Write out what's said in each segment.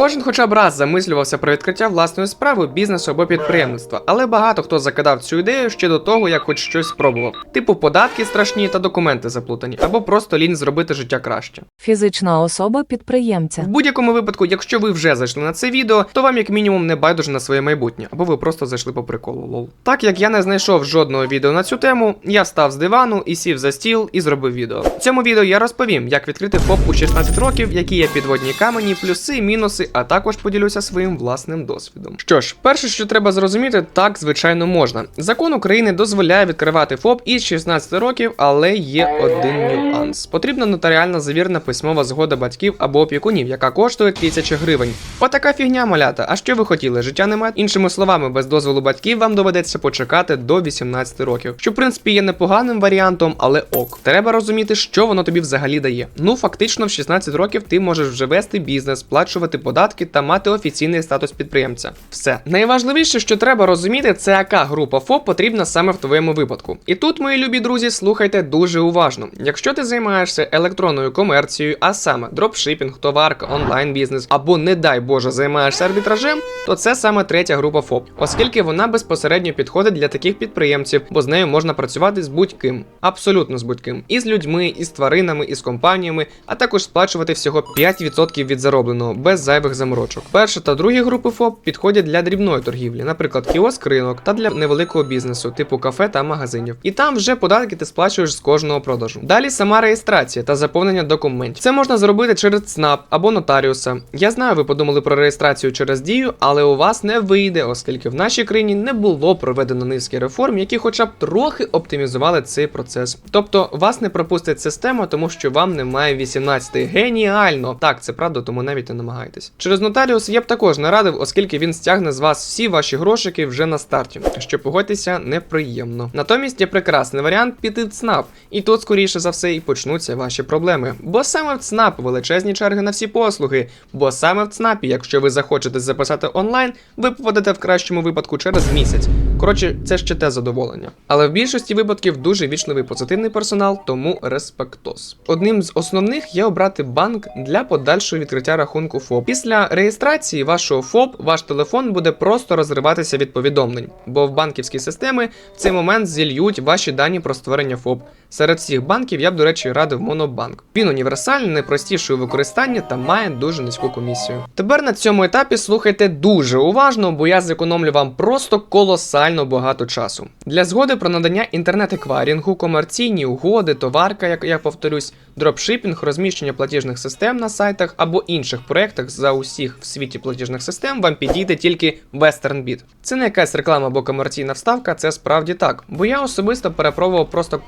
Кожен хоча б раз замислювався про відкриття власної справи, бізнесу або підприємництва, але багато хто закидав цю ідею ще до того, як хоч щось спробував. Типу податки страшні та документи заплутані, або просто лінь зробити життя краще. Фізична особа підприємця. В будь-якому випадку, якщо ви вже зайшли на це відео, то вам як мінімум не байдуже на своє майбутнє, або ви просто зайшли по приколу. Лол. Так як я не знайшов жодного відео на цю тему, я встав з дивану і сів за стіл і зробив відео. В цьому відео я розповім, як відкрити ФОП у 16 років, які є підводні камені, плюси, мінуси, а також поділюся своїм власним досвідом. Що ж, перше, що треба зрозуміти, так звичайно можна. Закон України дозволяє відкривати ФОП із 16 років, але є один нюанс. Потрібна нотаріальна завірена письмова згода батьків або опікунів, яка коштує тисячі гривень. Отака фігня малята. А що ви хотіли? Життя немає? Іншими словами, без дозволу батьків вам доведеться почекати до 18 років. Що в принципі є непоганим варіантом, але ок. Треба розуміти, що воно тобі взагалі дає. Ну фактично, в 16 років ти можеш вже вести бізнес, сплачувати податки та мати офіційний статус підприємця. Все найважливіше, що треба розуміти, це яка група ФОП потрібна саме в твоєму випадку. І тут, мої любі друзі, слухайте дуже уважно. Якщо ти займаєшся електронною комерцією, а саме дропшипінг, товарка, онлайн бізнес, або не дай Боже, займаєшся арбітражем, то це саме третя група ФОП, оскільки вона безпосередньо підходить для таких підприємців, бо з нею можна працювати з будь-ким, абсолютно з будь-ким, і з людьми, і з тваринами, і з компаніями, а також сплачувати всього 5% від заробленого без зайвих заморочок. Перша та другі групи ФОП підходять для дрібної торгівлі, наприклад, кіоск ринок та для невеликого бізнесу, типу кафе та магазинів. І там вже податки ти сплачуєш з кожного продажу. Далі сама реєстрація та заповнення документів. Це можна зробити через ЦНАП або нотаріуса. Я знаю, ви подумали про реєстрацію через дію, але у вас не вийде, оскільки в нашій країні не було проведено низки реформ, які хоча б трохи оптимізували цей процес. Тобто вас не пропустить система, тому що вам немає 18. Геніально! Так, це правда, тому навіть не намагайтесь. Через нотаріус я б також не радив, оскільки він стягне з вас всі ваші грошики вже на старті, що погодьтеся неприємно. Натомість є прекрасний варіант піти в ЦНАП, і тут, скоріше за все, і почнуться ваші проблеми. Бо саме в ЦНАП величезні черги на всі послуги. Бо саме в ЦНАПі, якщо ви захочете записати онлайн, ви попадете в кращому випадку через місяць. Коротше, це ще те задоволення. Але в більшості випадків дуже вічливий позитивний персонал, тому респектос. Одним з основних є обрати банк для подальшого відкриття рахунку ФОП. Після реєстрації вашого ФОП ваш телефон буде просто розриватися від повідомлень, бо в банківські системи в цей момент зільють ваші дані про створення ФОП. Серед всіх банків я б, до речі, радив Монобанк. Він універсальний, найпростіший у використанні та має дуже низьку комісію. Тепер на цьому етапі слухайте дуже уважно, бо я зекономлю вам просто колосально багато часу. Для згоди про надання інтернет-еквайрінгу, комерційні угоди, товарка, як я повторюсь, дропшипінг, розміщення платіжних систем на сайтах або інших проєктах за усіх в світі платіжних систем вам підійде тільки WesternBit. Це не якась реклама або комерційна вставка, це справді так. Бо я особисто перепробував просто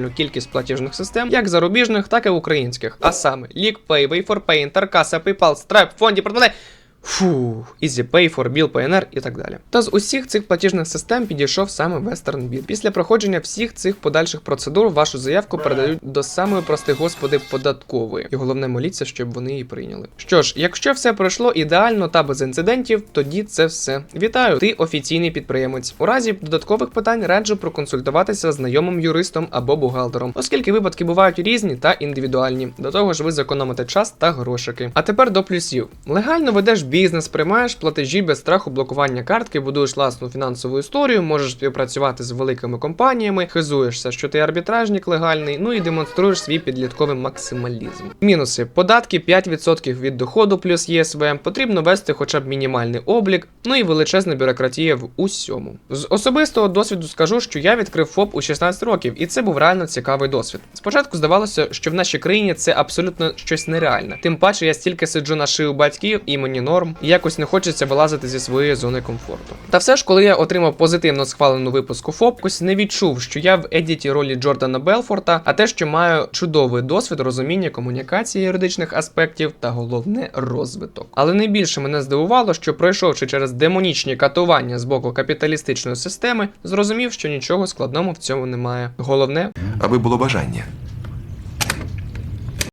колосальну кількість платіжних систем, як зарубіжних, так і українських. А саме LeakPay, Way4Pay, Tarkasa, PayPal, Stripe, Фонді, Продавай. Фу, EasyPay, ForBill, PNR і так далі. Та з усіх цих платіжних систем підійшов саме WesternBit. Після проходження всіх цих подальших процедур вашу заявку передають до самої прости господи податкової. І головне моліться, щоб вони її прийняли. Що ж, якщо все пройшло ідеально та без інцидентів, тоді це все. Вітаю! Ти офіційний підприємець. У разі додаткових питань раджу проконсультуватися з знайомим юристом або бухгалтером, оскільки випадки бувають різні та індивідуальні. До того ж, ви зекономите час та грошики. А тепер до плюсів. Легально ведеш бізнес, приймаєш платежі без страху блокування картки, будуєш власну фінансову історію, можеш співпрацювати з великими компаніями, хизуєшся, що ти арбітражник легальний, ну і демонструєш свій підлітковий максималізм. Мінуси: податки 5% від доходу плюс ЄСВ, потрібно вести хоча б мінімальний облік, ну і величезна бюрократія в усьому. З особистого досвіду скажу, що я відкрив ФОП у 16 років, і це був реально цікавий досвід. Спочатку здавалося, що в нашій країні це абсолютно щось нереальне. Тим паче я стільки сиджу на шию батьків і мені норм, і якось не хочеться вилазити зі своєї зони комфорту. Та все ж, коли я отримав позитивно схвалену випуску ФОП, не відчув, що я в едіті ролі Джордана Белфорта, а те, що маю чудовий досвід розуміння комунікації юридичних аспектів та головне розвиток. Але найбільше мене здивувало, що пройшовши через демонічні катування з боку капіталістичної системи, зрозумів, що нічого складного в цьому немає. Головне аби було бажання.